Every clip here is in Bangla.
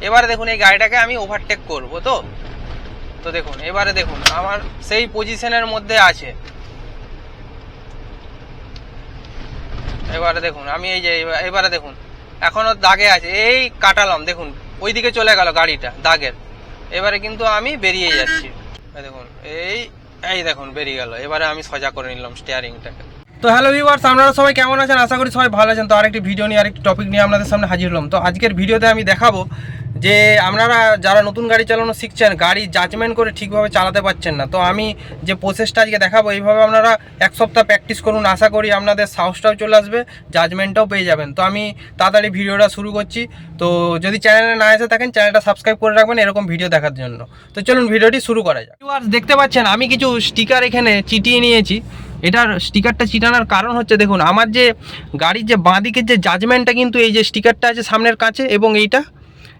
এবারে দেখুন, এই গাড়িটাকে আমি ওভারটেক করব তো। তো দেখুন, এবারে দেখুন, আমার সেই পজিশনের মধ্যে আছে। এবারে দেখুন, আমি এই যে, এবার- দেখুন, এখনও দাগে আছে, এই কাটালাম, দেখুন, ওইদিকে চলে গেল গাড়িটা, দাগের। এবারে কিন্তু আমি বেরিয়ে যাচ্ছি। দেখুন, এই এই দেখুন, বেরিয়ে গেল, এবারে আমি সজা করে নিলাম স্টিয়ারিংটাকে তো হ্যালো ভিউয়ার্স আপনারা সবাই কেমন আছেন? আশা করি সবাই ভালো আছেন। তো আরেকটি ভিডিও নিয়ে, আরেকটি টপিক নিয়ে আপনাদের সামনে হাজির হলাম। তো আজকের ভিডিওতে আমি দেখাবো যে আপনারা যারা নতুন গাড়ি চালানো শিখছেন, গাড়ি জাজমেন্ট করে ঠিকভাবে চালাতে পারছেন না। তো আমি যে প্রসেসটা আজকে দেখাবো, এইভাবে আপনারা এক সপ্তাহ প্র্যাকটিস করুন। আশা করি আপনাদের সাহসটাও চলে আসবে জাজমেন্টটাও পেয়ে যাবেন। তো আমি তাড়াতাড়ি ভিডিওটা শুরু করছি। তো যদি চ্যানেলে না এসে থাকেন চ্যানেলটা সাবস্ক্রাইব করে রাখবেন, এরকম ভিডিও দেখার জন্য। তো চলুন, ভিডিওটি শুরু করা যাক। দেখতে পাচ্ছেন, আমি কিছু স্টিকার এখানে চিটিয়ে নিয়েছি। এটার স্টিকারটা চিটানোর কারণ হচ্ছে, দেখুন, আমার যে গাড়ির যে বাঁদিকের যে জাজমেন্টটা কিন্তু এই যে স্টিকারটা আছে সামনের কাছে এবং এইটা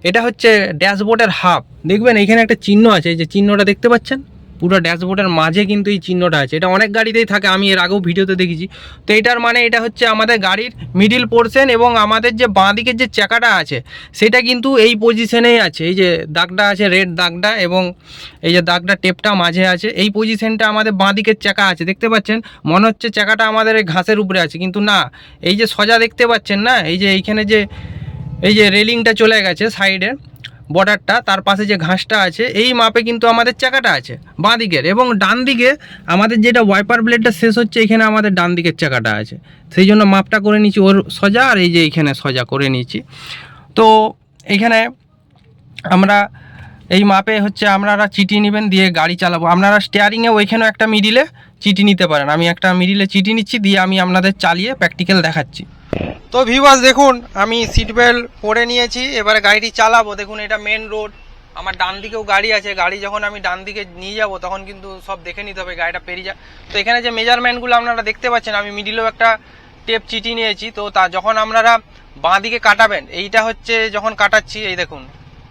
এটা হচ্ছে ড্যাশবোর্ডের হাফ। দেখবেন এখানে একটা চিহ্ন আছে যে চিহ্নটা দেখতে পাচ্ছেন? পুরো ড্যাশবোর্ডের মাঝে কিন্তু এই চিহ্নটা আছে। এটা অনেক গাড়িতেই থাকে, আমি এর আগেও ভিডিওতে দেখেছি। তো এটার মানে এটা হচ্ছে আমাদের গাড়ির মিডিল পোর্শন এবং আমাদের যে বাঁ দিকের যে চাকাটা আছে, সেটা কিন্তু এই পজিশনেই আছে। এই যে দাগটা আছে রেড দাগটা এবং এই যে দাগটা টেপটা মাঝে আছে, এই পজিশনটা আমাদের বাঁ দিকের চাকা আছে। দেখতে পাচ্ছেন? মনে হচ্ছে চাকাটা আমাদের ঘাসের উপরে আছে, কিন্তু না। এই যে সজা দেখতে পাচ্ছেন না? এই যে এইখানে যে এই যে রেলিংটা চলে গেছে সাইডে বর্ডারটা তার পাশে যে ঘাসটা আছে, এই মাপে কিন্তু আমাদের চাকাটা আছে বাঁ দিকের এবং ডান দিকে আমাদের যেটা ওয়াইপার ব্লেডটা শেষ হচ্ছে, এখানে আমাদের ডান দিকের চাকাটা আছে। সেই জন্য মাপটা করে নিচ্ছি, ওর সজা আর এই যে এইখানে সজা করে নিচ্ছি। তো এইখানে আমরা, এই মাপে হচ্ছে আপনারা চিটি নেবেন, দিয়ে গাড়ি চালাবো। আপনারা স্টিয়ারিংয়ে ওইখানেও একটা মিডিলে চিটি নিতে পারেন। আমি একটা মিডিলে চিটি নিচ্ছি, দিয়ে আমি আপনাদের চালিয়ে প্র্যাকটিক্যাল দেখাচ্ছি। তো ভিউয়ার্স দেখুন, আমি সিট বেল্ট পরে নিয়েছি, এবারে গাড়িটি চালাবো। দেখুন, এটা মেন রোড আমার ডান দিকেও গাড়ি আছে। গাড়ি যখন আমি ডান দিকে নিয়ে যাব, তখন কিন্তু সব দেখে নিতে হবে, গাড়িটা পেরিয়ে যা তো এখানে যে মেজারমেন্টগুলো আপনারা দেখতে পাচ্ছেন, আমি মিডিলেও একটা টেপ চিটি নিয়েছি। তো তা যখন আপনারা বাঁ দিকে কাটাবেন, এইটা হচ্ছে যখন কাটাচ্ছি, এই দেখুন,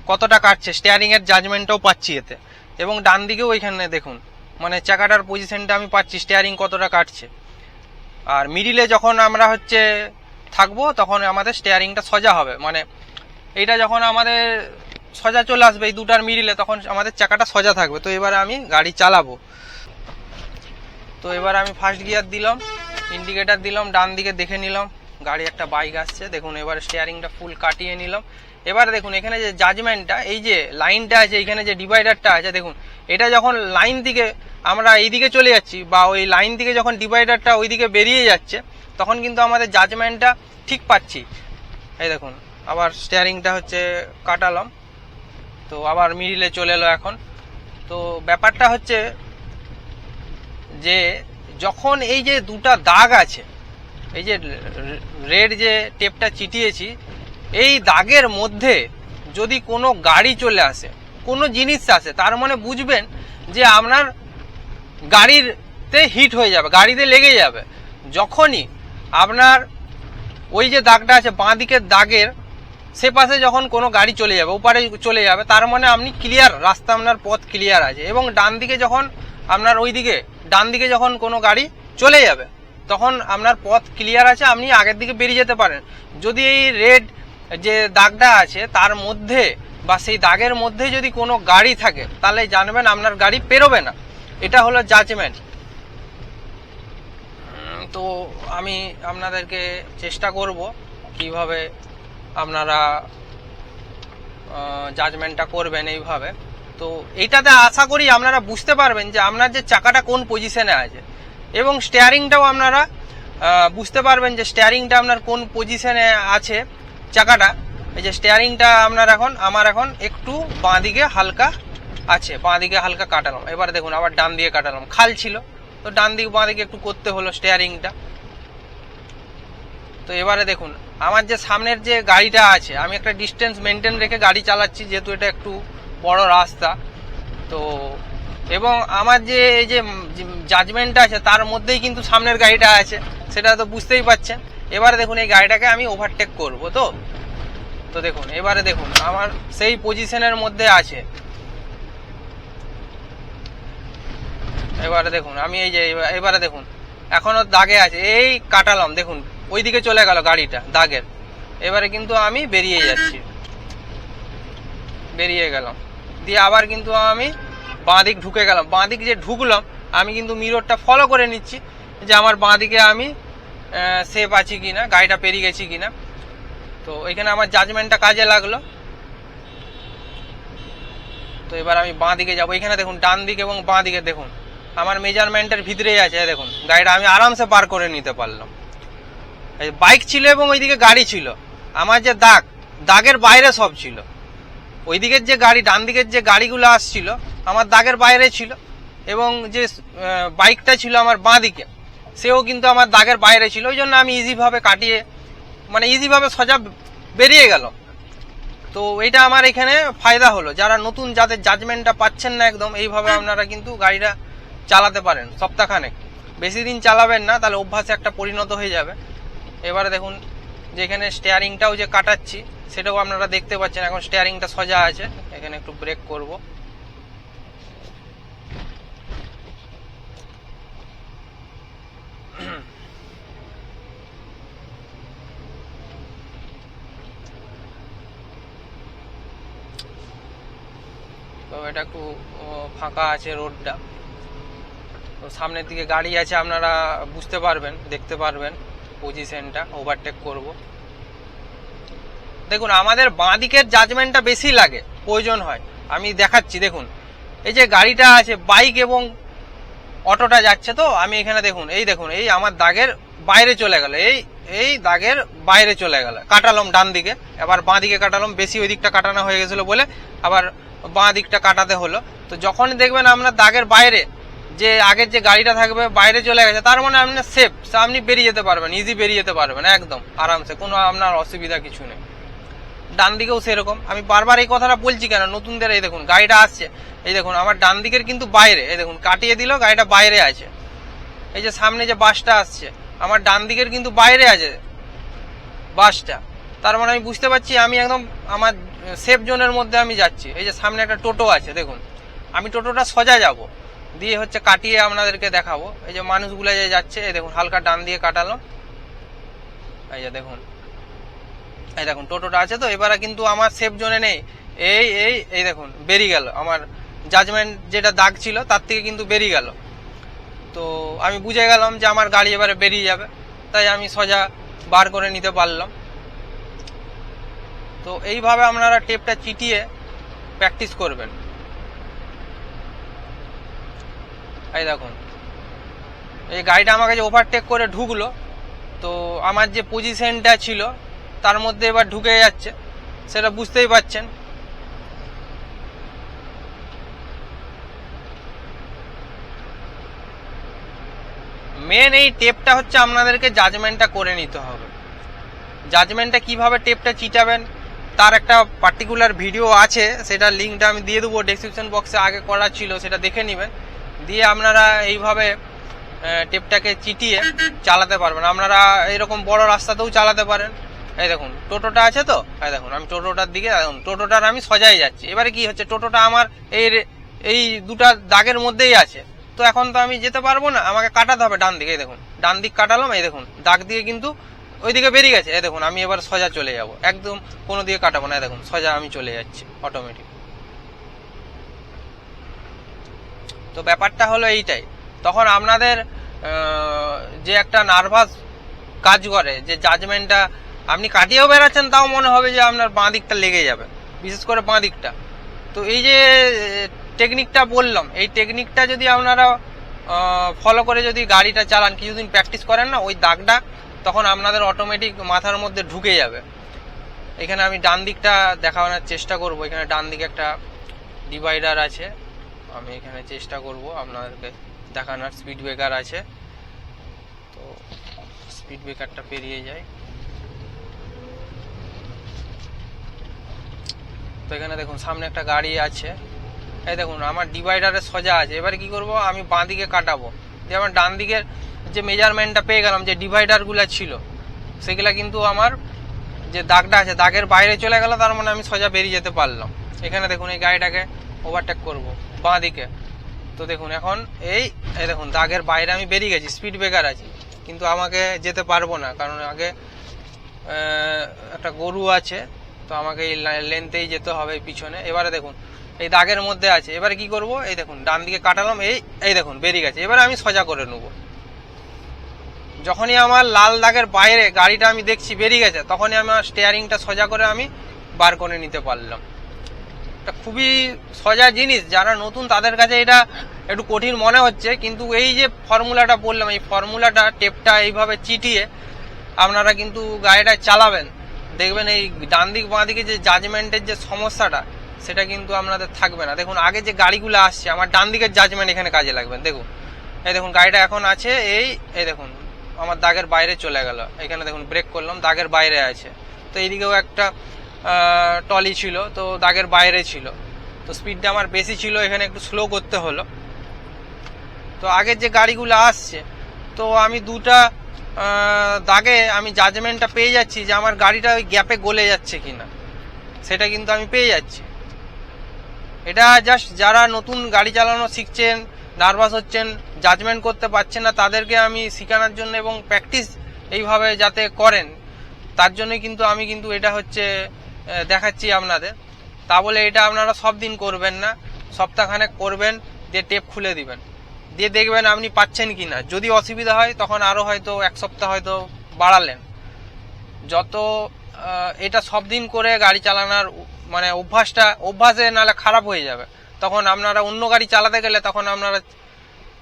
কতটা কাটছে। স্টিয়ারিংয়ের জাজমেন্টটাও পাচ্ছি এতে। এবং ডান দিকেও ওইখানে দেখুন মানে চাকাটার পজিশনটা আমি পাচ্ছি স্টিয়ারিং কতটা কাটছে। আর মিডিলে যখন আমরা হচ্ছে থাকব, তখন আমাদের স্টেয়ারিংটা সোজা হবে। মানে এইটা যখন আমাদের সোজা চলে আসবে, এই দুটার মিডিলে তখন আমাদের চাকাটা সোজা থাকবে। তো এবারে আমি গাড়ি চালাবো। তো এবার আমি ফার্স্ট গিয়ার দিলাম ইন্ডিকেটার দিলাম, ডান দিকে দেখে নিলাম, গাড়ি একটা বাইক আসছে। দেখুন, এবার স্টিয়ারিংটা ফুল কাটিয়ে নিলাম। এবারে দেখুন, এখানে যে জাজমেন্টটা এই যে লাইনটা আছে এখানে যে ডিভাইডারটা আছে, দেখুন, এটা যখন লাইন দিকে আমরা এইদিকে চলে যাচ্ছি, বা ওই লাইন থেকে যখন ডিভাইডারটা ওইদিকে বেরিয়ে যাচ্ছে তখন কিন্তু আমাদের জাজমেন্টটা ঠিক পাচ্ছি। এই দেখুন, আবার স্টিয়ারিংটা হচ্ছে কাটালাম। তো আবার মিডিলে চলে এলো এখন। তো ব্যাপারটা হচ্ছে যে, যখন এই যে দুটা দাগ আছে, এই যে রেড যে টেপটা চিটিয়েছি এই দাগের মধ্যে যদি কোনো গাড়ি চলে আসে, কোনো জিনিস আসে, তার মানে বুঝবেন যে আপনার গাড়িতে হিট হয়ে যাবে, গাড়িতে লেগে যাবে। যখনই আপনার ওই যে দাগটা আছে, বাঁ দিকের দাগের, সে পাশে যখন কোনো গাড়ি চলে যাবে, ওপারে চলে যাবে, তার মানে আপনি ক্লিয়ার রাস্তা আপনার পথ ক্লিয়ার আছে এবং ডান দিকে যখন আপনার ওই দিকে, ডান দিকে যখন কোনো গাড়ি চলে যাবে, তখন আপনার পথ ক্লিয়ার আছে, আপনি আগের দিকে বেরিয়ে যেতে পারেন। যদি এই রেড যে দাগটা আছে, তার মধ্যে বা সেই দাগের মধ্যে যদি কোনো গাড়ি থাকে, তাহলে জানবেন আপনার গাড়ি পেরোবে না। এটা হলো জাজমেন্ট তো আমি আপনাদেরকে চেষ্টা করব কীভাবে আপনারা জাজমেন্টটা করবেন এইভাবে। তো এইটাতে আশা করি আপনারা বুঝতে পারবেন যে আপনার যে চাকাটা কোন পজিশনে আছে। এবং স্টিয়ারিংটাও আপনারা বুঝতে পারবেন যে স্টিয়ারিংটা আপনার কোন পজিশনে আছে চাকাটা। এই যে স্টিয়ারিংটা আপনার এখন, আমার এখন একটু বাঁ দিকে হালকা আছে বাঁ দিকে হালকা কাটালাম। এবার দেখুন, আবার ডান দিয়ে কাটালাম। খাল ছিল। তো ডান দিক, বাঁ দিকে একটু করতে হলো স্টিয়ারিংটা তো এবারে দেখুন, আমার যে সামনের যে গাড়িটা আছে, আমি একটা ডিস্টেন্স মেনটেন রেখে গাড়ি চালাচ্ছি, যেহেতু এটা একটু বড় রাস্তা। তো এবং আমার যে, এই যে জাজমেন্টটা আছে, তার মধ্যেই কিন্তু সামনের গাড়িটা আছে, সেটা তো বুঝতেই পাচ্ছেন এবারে দেখুন, এই গাড়িটাকে আমি ওভারটেক করব তো। তো দেখুন, এবারে দেখুন, আমার সেই পজিশনের মধ্যে আছে। এবারে দেখুন, আমি এই যে এবার- দেখুন, এখনও দাগে আছে। এই কাটালাম, দেখুন ওই দিকে চলে গেল গাড়িটা, দাগের। এবারে কিন্তু আমি বেরিয়ে যাচ্ছি। বেরিয়ে গেলাম। দিয়ে আবার কিন্তু আমি বাঁ দিক ঢুকে গেলাম। বাঁ দিক যে ঢুকলাম, আমি কিন্তু মিররটা ফলো করে নিচ্ছি যে আমার বাঁ দিকে আমি সেফ আছি কি না গাড়িটা পেরিয়ে গেছি কি না তো এখানে আমার জাজমেন্টটা কাজে লাগল। তো এবার আমি বাঁ দিকে যাব। এখানে দেখুন ডান দিকে এবং বাঁ দিকে দেখুন। আমার মেজারমেন্টের ভিতরেই আছে দেখুন। গাড়িটা আমি আরামসে পার করে নিতে পারলাম। বাইক ছিল এবং ওইদিকে গাড়ি ছিল। আমার যে দাগ দাগের বাইরে সব ছিল। ওই দিকের যে গাড়ি ডান দিকের যে গাড়িগুলো আসছিল আমার দাগের বাইরে ছিল এবং যে বাইকটা ছিল আমার বাঁ দিকে সেও কিন্তু আমার দাগের বাইরে ছিল। ওই জন্য আমি ইজিভাবে কাটিয়ে মানে ইজিভাবে সজা বেরিয়ে গেল তো এটা আমার এখানে ফায়দা হলো। যারা নতুন যাদের জাজমেন্টটা পাচ্ছেন না একদম এইভাবে আপনারা কিন্তু গাড়িটা চালাতে পারেন, সপ্তাহখানেক। বেশি দিন চালাবেন না, তাহলে অভ্যাসে একটা পরিণত হয়ে যাবে। এবারে দেখুন যে এখানে স্টেয়ারিংটাও যে কাটাচ্ছি, সেটাও আপনারা দেখতে পাচ্ছেন, এখন স্টেয়ারিংটা সোজা আছে। এখানে একটু ব্রেক করব। তো এটা একটু ফাঁকা আছে রোডটা। তো সামনের দিকে গাড়ি আছে, আপনারা বুঝতে পারবেন, দেখতে পারবেন পজিশনটা ওভারটেক করব। দেখুন, আমাদের বাঁ দিকের জাজমেন্টটা বেশি লাগে, প্রয়োজন হয়। আমি দেখাচ্ছি, দেখুন, এই যে গাড়িটা আছে বাইক এবং অটোটা যাচ্ছে তো, আমি এখানে দেখুন, এই দেখুন, এই আমার দাগের বাইরে চলে গেল, এই এই দাগের বাইরে চলে গেল, কাটালাম ডান দিকে, এবার বাঁ দিকে কাটালাম, বেশি ওই দিকটা কাটানো হয়ে গেছিল বলে, আবার বাঁ দিকটা কাটাতে হলো। তো যখনই দেখবেন আপনার দাগের বাইরে যে আগের যে গাড়িটা থাকবে বাইরে চলে গেছে, তার মানে আপনি সেফ আপনি বেরিয়ে যেতে পারবেন ইজি বেরিয়ে যেতে পারবেন, একদম, আরামসে, কোনো আপনার অসুবিধা কিছু নেই। ডান দিকেও সেরকম, আমি বারবার এই কথাটা বলছি কেন, নতুনদের, এই দেখুন, গাড়িটা আসছে, এই দেখুন, আমার ডান দিকের কিন্তু বাইরে, এই দেখুন, কাটিয়ে দিল, গাড়িটা বাইরে আছে। এই যে সামনে যে বাসটা আসছে, আমার ডান দিকের কিন্তু বাইরে আছে বাসটা। তার মানে আমি বুঝতে পারছি, আমি একদম আমার সেফ জোনের মধ্যে আমি যাচ্ছি। এই যে সামনে একটা টোটো আছে, দেখুন, আমি টোটোটা সোজা যাব। দিয়ে হচ্ছে কাটিয়ে আপনাদেরকে দেখাবো। এই যে মানুষগুলো যে যাচ্ছে, এই দেখুন, হালকা ডান দিয়ে কাটালো। এই যে দেখুন, এই দেখুন, টোটোটা আছে তো? এবারে কিন্তু আমার সেফ জোনে নেই। এই এই এই দেখুন, বেরিয়ে গেল। আমার জাজমেন্ট যেটা দাগ ছিল, তার থেকে কিন্তু বেরিয়ে গেল। তো আমি বুঝে গেলাম যে আমার গাড়ি এবারে বেরিয়ে যাবে। তাই আমি সোজা বার করে নিতে পারলাম। তো এইভাবে আপনারা টেপটা চিটিয়ে প্র্যাকটিস করবেন। এই দেখুন। এই গাড়িটা আমার কাছে ওভারটেক করে ঢুকলো। তো আমার যে পজিশনটা ছিল, তার মধ্যে এবার ঢুকে যাচ্ছে। সেটা বুঝতেই পারছেন। মেন এই টেপটা হচ্ছে আপনাদেরকে জাজমেন্টটা করে নিতে হবে। জাজমেন্টটা কীভাবে টেপটা চিটাবেন তার একটা পার্টিকুলার ভিডিও আছে। সেটা লিঙ্কটা আমি দিয়ে দেবো ডেসক্রিপশন বক্সে আগে করা ছিল, সেটা দেখে নেবেন। দিয়ে আপনারা এইভাবে টেপটাকে চিটিয়ে চালাতে পারবেন। আপনারা এরকম বড় রাস্তাতেও চালাতে পারেন। এই দেখুন, টোটোটা আছে তো? এই দেখুন, আমি টোটোটার দিকে, দেখুন, টোটোটার আমি সজাই যাচ্ছি। এবারে কি হচ্ছে, টোটোটা আমার এই এই দুটা দাগের মধ্যেই আছে। তো এখন তো আমি যেতে পারব না, আমাকে কাটাতে হবে ডান দিকে দেখুন। ডান দিক কাটালাম, এই দেখুন, দাগ দিয়ে কিন্তু ওইদিকে বেরিয়ে গেছে। এই দেখুন, আমি এবার সোজা চলে যাব। একদম কোনো দিকে কাটাবো না দেখুন, সোজা আমি চলে যাচ্ছি অটোমেটিক তো ব্যাপারটা হলো এইটাই। তখন আপনাদের যে একটা নার্ভাস কাজ করে, যে জাজমেন্টটা আপনি কাটিয়েও বেড়াচ্ছেন, তাও মনে হবে যে আপনার বাঁ দিকটা লেগে যাবে, বিশেষ করে বাঁ দিকটা। তো এই যে টেকনিকটা বললাম, এই টেকনিকটা যদি আপনারা ফলো করে যদি গাড়িটা চালান, কিছুদিন প্র্যাকটিস করেন না, ওই দাগটা তখন আপনাদের অটোমেটিক মাথার মধ্যে ঢুকে যাবে। এখানে আমি ডান দিকটা দেখানোর চেষ্টা করব। এখানে ডান দিকে একটা ডিভাইডার আছে। আমি এখানে চেষ্টা করব আপনাদেরকে দেখানোর। স্পিড ব্রেকার আছে। তো স্পিড ব্রেকারটা পেরিয়ে যায় তো এখানে দেখুন, সামনে একটা গাড়ি আছে। এই দেখুন, আমার ডিভাইডারে সোজা আছে। এবার কি করব? আমি বাঁ দিকে কাটাবো। যে আমার ডান দিকের যে মেজারমেন্টটা পেয়ে গেলাম, যে ডিভাইডারগুলো ছিল, সেগুলা কিন্তু আমার যে দাগটা আছে, দাগের বাইরে চলে গেল, তার মানে আমি সোজা বেরিয়ে যেতে পারলাম। এখানে দেখুন, এই গাড়িটাকে ওভারটেক করব। বাঁ দিকে তো দেখুন, এখন এই এই দেখুন, দাগের বাইরে আমি বেরিয়ে গেছি স্পিড ব্রেকার আছে। কিন্তু আমাকে যেতে পারব না, কারণ আগে একটা গরু আছে, তো আমাকে এই লেনতেই যেতে হবে পিছনে। এবারে দেখুন, এই দাগের মধ্যে আছে। এবারে কি করব? এই দেখুন ডান দিকে কাটালাম, এই এই দেখুন, বেরিয়ে গেছে। এবারে আমি সোজা করে নেব। যখনই আমার লাল দাগের বাইরে গাড়িটা আমি দেখছি বেরিয়ে গেছে, তখনই আমার স্টিয়ারিংটা সোজা করে আমি বার করে নিতে পারলাম। এটা খুবই সোজা জিনিস, যারা নতুন তাদের কাছে এটা একটু কঠিন মনে হচ্ছে, কিন্তু এই যে ফর্মুলাটা বললাম, এই ফর্মুলাটা, টেপটা এইভাবে চিটিয়ে আপনারা কিন্তু গাড়িটা চালাবেন। দেখবেন এই ডান দিক বাঁ দিকে যে জাজমেন্টের যে সমস্যাটা, সেটা কিন্তু আপনাদের থাকবে না। দেখুন, আগে যে গাড়িগুলো আসছে, আমার ডান দিকের জাজমেন্ট এখানে কাজে লাগবেন দেখুন, এই দেখুন, গাড়িটা এখন আছে, এই এই দেখুন, আমার দাগের বাইরে চলে গেল। এখানে দেখুন ব্রেক করলাম, দাগের বাইরে আছে। তো এইদিকেও একটা টলি ছিল, তো দাগের বাইরে ছিল। তো স্পিডটা আমার বেশি ছিল, এখানে একটু স্লো করতে হলো। তো আগের যে গাড়িগুলো আসছে, তো আমি দুটা দাগে আমি জাজমেন্টটা পেয়ে যাচ্ছি যে আমার গাড়িটা ওই গ্যাপে গলে যাচ্ছে কিনা। সেটা কিন্তু আমি পেয়ে যাচ্ছি। এটা জাস্ট যারা নতুন গাড়ি চালানো শিখছেন নার্ভাস হচ্ছেন জাজমেন্ট করতে পারছেন না, তাদেরকে আমি শেখানোর জন্য এবং প্র্যাকটিস এইভাবে যাতে করেন, তার জন্য কিন্তু আমি কিন্তু এটা হচ্ছে দেখাচ্ছি আপনাদের। তা বলে এটা আপনারা সব দিন করবেন না, সপ্তাহখানেক করবেন, দিয়ে টেপ খুলে দিবেন। দিয়ে দেখবেন আপনি পাচ্ছেন কি না যদি অসুবিধা হয়, তখন আরও হয়তো এক সপ্তাহ হয়তো বাড়ালেন। যত এটা সব দিন করে গাড়ি চালানোর মানে অভ্যাসটা, অভ্যাসে নাহলে খারাপ হয়ে যাবে। তখন আপনারা অন্য গাড়ি চালাতে গেলে তখন আপনারা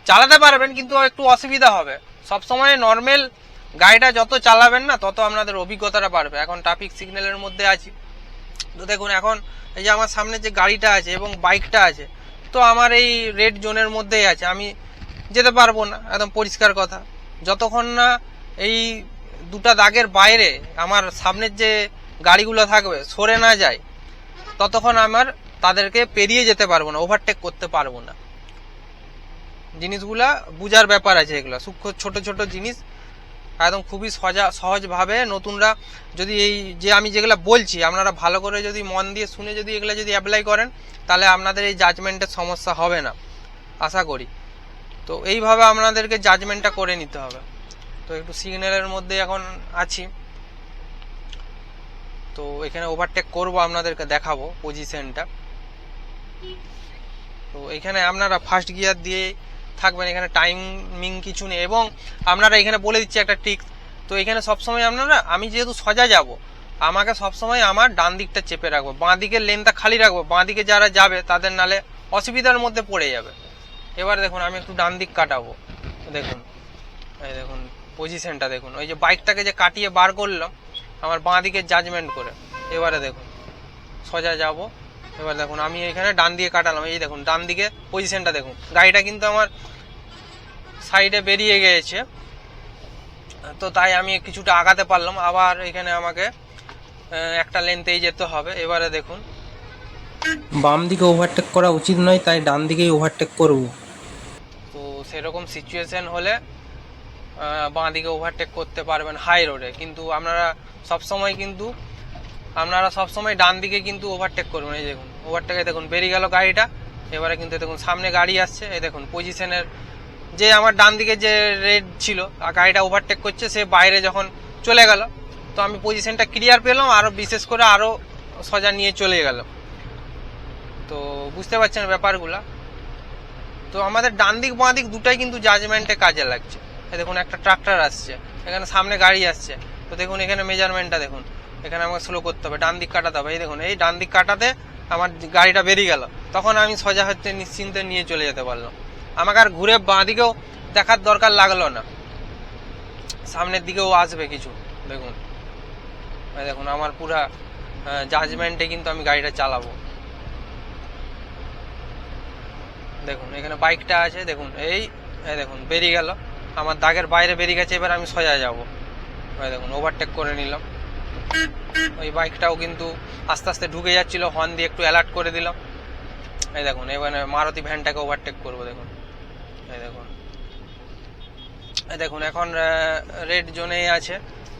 চালাতে পারবেন, কিন্তু একটু অসুবিধা হবে। সব সময় নর্মাল গাড়িটা যত চালাবেন না, তত আপনাদের অভিজ্ঞতাটা বাড়বে। এখন ট্রাফিক সিগন্যালের মধ্যে আছি। তো দেখুন এখন এই যে আমার সামনে যে গাড়িটা আছে এবং বাইকটা আছে, তো আমার এই রেড জোনের মধ্যেই আছে। আমি যেতে পারব না, একদম পরিষ্কার কথা। যতক্ষণ না এই দুটা দাগের বাইরে আমার সামনের যে গাড়িগুলো থাকবে সরে না যায়, ততক্ষণ আমার তাদেরকে পেরিয়ে যেতে পারব না ওভারটেক করতে পারব না। জিনিসগুলা বুঝার ব্যাপার আছে এগুলো। সূক্ষ্ম, ছোট ছোট জিনিস একদম খুবই সজা, সহজভাবে নতুনরা যদি এই যে আমি যেগুলো বলছি, আপনারা ভালো করে যদি মন দিয়ে শুনে যদি এগুলো যদি অ্যাপ্লাই করেন, তাহলে আপনাদের এই জাজমেন্টের সমস্যা হবে না। আশা করি। তো এইভাবে আপনাদেরকে জাজমেন্টটা করে নিতে হবে। তো একটু সিগন্যালের মধ্যে এখন আছি। তো এখানে ওভারটেক করব, আপনাদেরকে দেখাবো পজিশনটা তো এখানে আপনারা ফার্স্ট গিয়ার দিয়ে থাকবেন এখানে টাইমিং কিছু নেই। এবং আপনারা এখানে বলে দিচ্ছি একটা ট্রিক্স তো এখানে সবসময় আপনারা, আমি যেহেতু সজা যাব, আমাকে সবসময় আমার ডান দিকটা চেপে রাখব, বাঁ দিকের লেনটা খালি রাখব, বাঁ দিকে যারা যাবে তাদের নালে অসুবিধার মধ্যে পড়ে যাবে। এবার দেখুন, আমি একটু ডান দিক কাটাবো। দেখুন, এই দেখুন পজিশনটা দেখুন। ওই যে বাইকটাকে যে কাটিয়ে বার করলাম, আমার বাঁ দিকে জাজমেন্ট করে। এবারে দেখুন, সোজা যাব। এবার দেখুন আমি এখানে ডান দিকে কাটালাম। এই দেখুন ডান দিকে পজিশনটা দেখুন। গাড়িটা কিন্তু আমার সাইডে বেরিয়ে গিয়েছে। তো তাই আমি কিছুটা আগাতে পারলাম। আবার এখানে আমাকে একটা লেনতেই যেতে হবে। এবারে দেখুন। বাম দিকে ওভারটেক করা উচিত নয় তাই ডান দিকেই ওভারটেক করব। তো সেরকম সিচুয়েশন হলে বাঁ দিকে ওভারটেক করতে পারবেন হাই রোডে কিন্তু আপনারা সবসময় কিন্তু আপনারা সব সময় ডান দিকে কিন্তু ওভারটেক করবেন এই দেখুন ওভারটেকে দেখুন, বেরিয়ে গেল গাড়িটা, এবারে কিন্তু দেখুন, সামনে গাড়ি আসছে, এই দেখুন পজিশনের যে আমার ডান দিকে যে রেড ছিল, আর গাড়িটা ওভারটেক করছে, সে বাইরে যখন চলে গেল, তো আমি পজিশনটা ক্লিয়ার পেলাম আরও বিশেষ করে আরও সজা নিয়ে চলে গেল। তো বুঝতে পারছেন ব্যাপারগুলা? তো আমাদের ডান দিক, বাঁ দিক দুটাই কিন্তু জাজমেন্টে কাজে লাগছে। দেখুন, একটা ট্রাক্টর আসছে, এখানে সামনে গাড়ি আসছে, তো দেখুন, এখানে মেজারমেন্টটা দেখুন। এখানে আমাকে স্লো করতে হবে, ডান দিক কাটাতে হবে। এই দেখুন, এই ডান দিক কাটাতে আমার গাড়িটা বেরিয়ে গেল। তখন আমি সোজা হচ্ছে নিশ্চিন্তে নিয়ে চলে যেতে পারলাম। আমাকে আর ঘুরে বাঁ দিকেও দেখার দরকার লাগল না। সামনের দিকেও আসবে কিছু, দেখুন। দেখুন, আমার পুরা জাজমেন্টে কিন্তু আমি গাড়িটা চালাবো। দেখুন, এখানে বাইকটা আছে, দেখুন, এই দেখুন, বেরিয়ে গেল। আমার দাগের বাইরে বেরিয়ে গেছে, এবার আমি সোজা যাব। দেখুন ওভারটেক করে নিলাম। ওই বাইকটাও কিন্তু আস্তে আস্তে ঢুকে যাচ্ছিল হর্ন দিয়ে একটু অ্যালার্ট করে দিলাম। এই দেখুন, এবারে মারুতি ভ্যানটাকে ওভারটেক করব, দেখুন। এই দেখুন। এই দেখুন, এখন রেড জোনে আছে।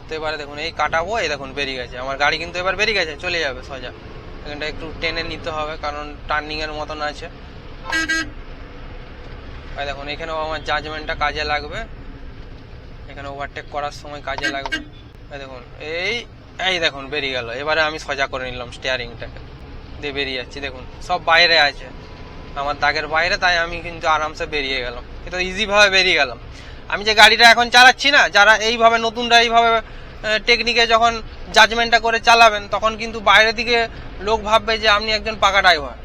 তো এবারে দেখুন, এই কাটাবো, এই দেখুন, বেরিয়ে গেছে। আমার গাড়ি কিন্তু এবার বেরিয়ে গেছে, চলে যাবে সোজা। এখানটা একটু টেনে নিতে হবে, কারণ টার্নিংয়ের মতন আছে। এই দেখুন, এখানেও আমার জাজমেন্টটা কাজে লাগবে। এখানে ওভারটেক করার সময় কাজে লাগবে। দেখুন, এই এই দেখুন, বেরিয়ে গেল। এবারে আমি সজা করে নিলাম স্টিয়ারিংটাকে দিয়ে বেরিয়ে যাচ্ছি, দেখুন, সব বাইরে আছে। আমার দাগের বাইরে, তাই আমি কিন্তু আরামসে বেরিয়ে গেলাম। এটা ইজিভাবে বেরিয়ে গেলাম। আমি যে গাড়িটা এখন চালাচ্ছি না, যারা এইভাবে, নতুনরা এইভাবে টেকনিকে যখন জাজমেন্টটা করে চালাবেন, তখন কিন্তু বাইরের দিকে লোক ভাববে যে, আপনি একজন পাকা ড্রাইভার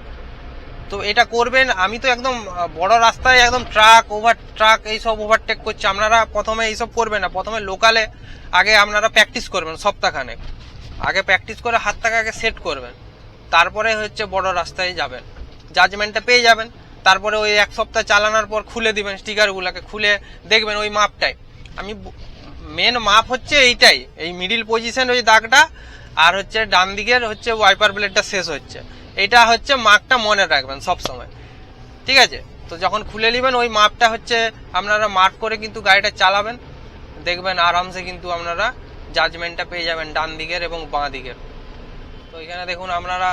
তো এটা করবেন, আমি তো একদম বড় রাস্তায় একদম ট্রাক ওভার ট্রাক এইসব ওভারটেক করছি। আপনারা প্রথমে এইসব করবেন না, প্রথমে লোকালে আগে আপনারা প্র্যাকটিস করবেন সপ্তাহখানেক। আগে প্র্যাকটিস করে হাতটাকে আগে সেট করবেন। তারপরে হচ্ছে বড় রাস্তায় যাবেন। জাজমেন্টটা পেয়ে যাবেন। তারপরে ওই এক সপ্তাহ চালানোর পর খুলে দিবেন স্টিকারগুলোকে খুলে দেখবেন ওই মাপটাই। আমি মেন মাপ হচ্ছে এইটাই, এই মিডিল পজিশন ওই দাগটা, আর হচ্ছে ডান দিকের হচ্ছে ওয়াইপার ব্লেডটা শেষ হচ্ছে। এটা হচ্ছে মাপটা মনে রাখবেন সব সময়। ঠিক আছে? তো যখন খুলে নেবেন, ওই মাপটা হচ্ছে আপনারা মার্ক করে কিন্তু গাড়িটা চালাবেন। দেখবেন আরামসে কিন্তু আপনারা জাজমেন্টটা পেয়ে যাবেন ডান দিকের এবং বাঁ দিকের। তো এখানে দেখুন আপনারা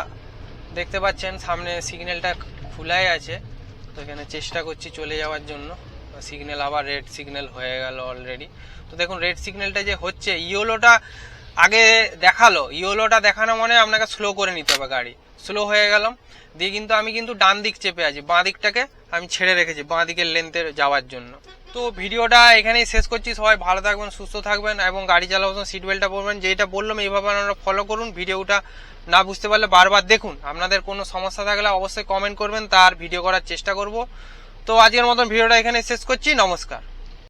দেখতে পাচ্ছেন, সামনে সিগন্যালটা খোলাই আছে। তো এখানে চেষ্টা করছি চলে যাওয়ার জন্য। সিগন্যাল আবার রেড সিগন্যাল হয়ে গেল অলরেডি তো দেখুন রেড সিগন্যালটা যে হচ্ছে ইয়োলোটা আগে দেখাল। ইয়োলোটা দেখানো মানে আপনাকে স্লো করে নিতে হবে গাড়ি। স্লো হয়ে গেলাম। দিয়ে কিন্তু আমি কিন্তু ডান দিক চেপে আছি। বাঁ দিকটাকে আমি ছেড়ে রেখেছি বাঁ দিকের লেন্থে যাওয়ার জন্য। তো ভিডিওটা এখানেই শেষ করছি। সবাই ভালো থাকবেন, সুস্থ থাকবেন এবং গাড়ি চালাবার সময় সিট বেল্টটা পরবেন। যেটা বললাম, এইভাবে আপনারা ফলো করুন। ভিডিওটা না বুঝতে পারলে বারবার দেখুন। আপনাদের কোনো সমস্যা থাকলে অবশ্যই কমেন্ট করবেন। তার ভিডিও করার চেষ্টা করব। তো আজকের মতন ভিডিওটা এখানে শেষ করছি। নমস্কার।